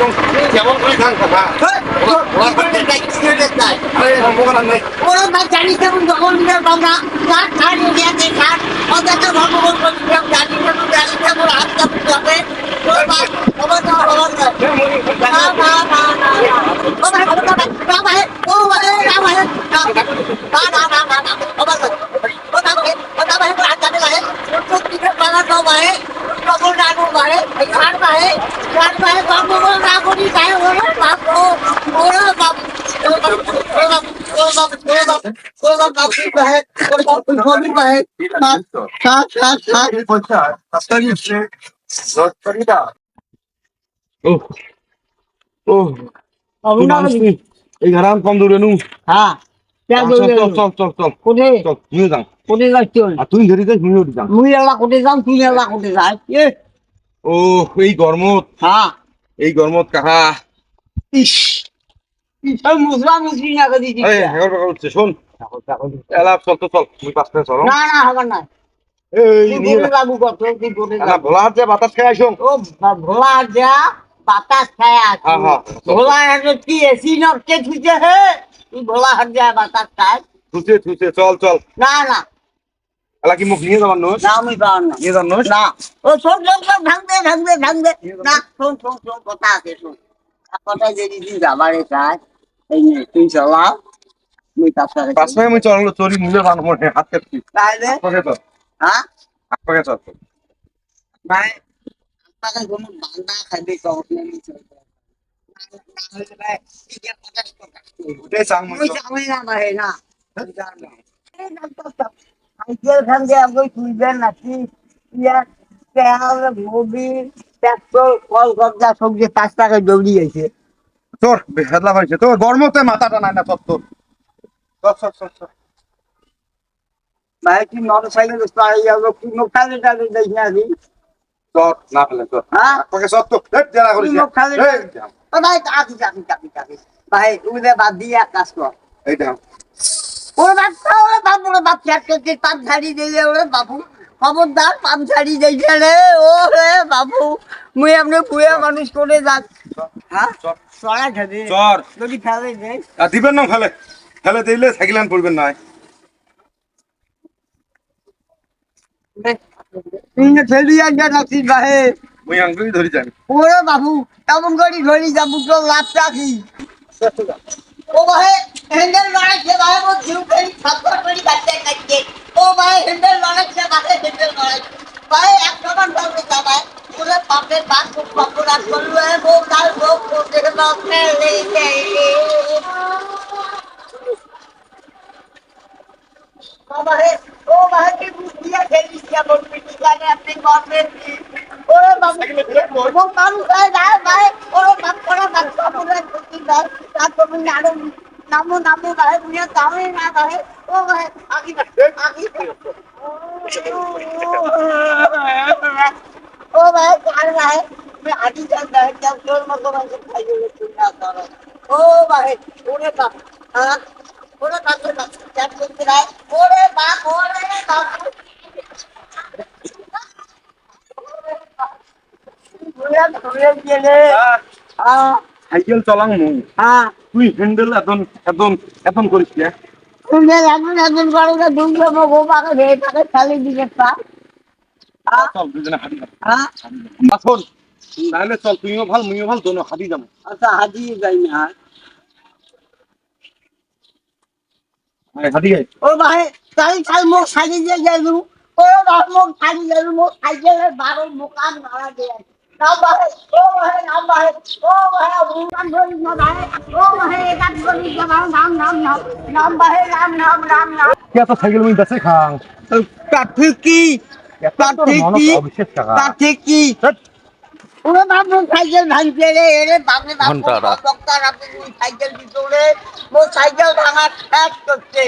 একদম কেমন করে ধান ভাই জানিস যখন বাবা। কাঠ খাট এরিয়াতে খাট অযথা ভগবান হাত কাপ যাবে ওর মা খবর দাও খবর দাও না না না ভাই ও ভাই না ভাই না না না না না খবর দাও ও না ভাই ও না ভাই হাত কাটে ভাই তো কি পালা দাও ভাই ভাই খাট ভাই খাট ভাই খবর না করি ভাই ওরা বাপ ও ওরা বাপ তুই তুই এই ঘরাম কম দূরে নু হ্যাঁ তুই ধরে যাস নিয়ে উঠে মুই এলা কোটে যাম তুই এলা কোটে যাস ও এই গরমত। হ্যাঁ। এই গরমত কাহা? ইস না হেগর উঠছে শোন। এলা চল তো চল। মুই পাঁচটা চল। না না হবে না। এই তুই নিয়ে কোটে যাব কত তুই কোটে এলা যাব ভোলার যে বাতাস খাই আসুন। ও ভোলা যা বাতাস খায় আছে। ভোলা হাটে কি এসি নটকে থুইছে হে? তুই ভোলা হাট যা বাতাস খায়। চল চল। না না। এলা কি মুখ নিয়ে যাবার নোস? না আমি পাওয়ার না। নিয়ে যাবার নোস? না। ও শোন শোন শোন ভাঙবে ভাঙবে ভাঙবে। না শোন শোন শোন কথা আছে শোন। কথা যদি দিন যাবারে চাই এই নে তুই চলাও তুই তার সাথে পাঁচ পাকে মুই চল চলি মুলে বানো মনে হাত কাটছি তাহলে পাকে চল। হ্যাঁ? হাত পাকে চল। ভাই আপনাকে কোনো বান্দা খাইবে কখন নেই হলে ভাই পঞ্চাশ টাকা উঠে চাং মুই যাবে না ভাই না। সাইকেল খান দিয়ে আমি তুলবেন নাকি তেল মোবিল পেট্রোল কল কবজা সবজি পাঁচ টাকায় দৌড়ি গেছে তোর হেদলা ভাইছে তোর গরমতে মাথাটা নাই না তোর তোর। চল চল চল চল ভাই কি মোটর সাইকেল পাড়ে যাব কি মোখালে টালে দেখি না চল চল হ্যাঁ? পাকে চল তো জেলা করিস তুই মুখ খালি এই ও ভাই চাকি চাকি চাকি চাকি ভাই বাদ দিয়ে কাজ কর। এই দাও ওরে বাচ্চা ওরে বাবু ওরে বাপ চ্যাট করতে পাপ ঝাড়ি দিয়ে ওরে বাবু। খবরদার পাপ ঝাড়ি দিয়েছে রে ও রে বাবু। মুই এমনি পুয়ে মানুষ করে যাক। হ্যাঁ? চড়া যদি ফেলে দিবেন না দিলে পড়বেন না আঙ্গুলি ধরি ওরে বাবু কেমন করি ধরি যাব তো লাভ রাখি। ও ভাই হ্যান্ডেল মারাচ্ছে ভাই ও জিউ ফেরি থাপ্পড় করি কাটতে কাটতে ও ভাই হ্যান্ডেল মারাচ্ছে ভাই হ্যান্ডেল মারাচ্ছে ভাই এক সমান পাবে তা ভাই ওরে পাপে পাপ পাপ রাত করল এ বউ কাল বউ করতে বাপে লে লে ও ভাই ও ভাই কি বুঝিয়া খেলিস কেমন পিটি গানে আপনি গভর্নমেন্ট ওরে বাবু ও মানুষ ভাই যায় ভাই ওরে বাপ করে বাপ করে খুশি ভাই তার তো মুই আরো নামো নামো ভাই মুই দামে না ভাই ও ভাই আগি আগি ও ভাই কার ভাই मैं आगे चल रहा है क्या जोर मत को मैं खाई ले चुना कर ओ भाई ओरे बाप हां ओरे बाप से बाप क्या करते रहा ओरे बाप ओरे बाप বুড়া ধরে গেলে হ্যাঁ সাইকেল চলাং মুই হ্যাঁ তুই হ্যান্ডেল করিস তুমি এখন এখন করে না দুটো বাবাকে ভেয়ে থাকে খালি দিকে পা। চল দুজনে হাঁটি হ্যাঁ আসুন তাহলে চল তুইও ভালো মুইও ভালো দোনো হাঁটি যাব। আচ্ছা যাই না। হাঁটি যাই? ও ভাই তাই সাজি দিয়ে ও ভাই সাজি সাইকেলের বারো মারা দিয়ে। ওরে সাইকেল ভাঙছে রে এরে বাপরে বাপ সাইকেল মোর সাইকেল করছে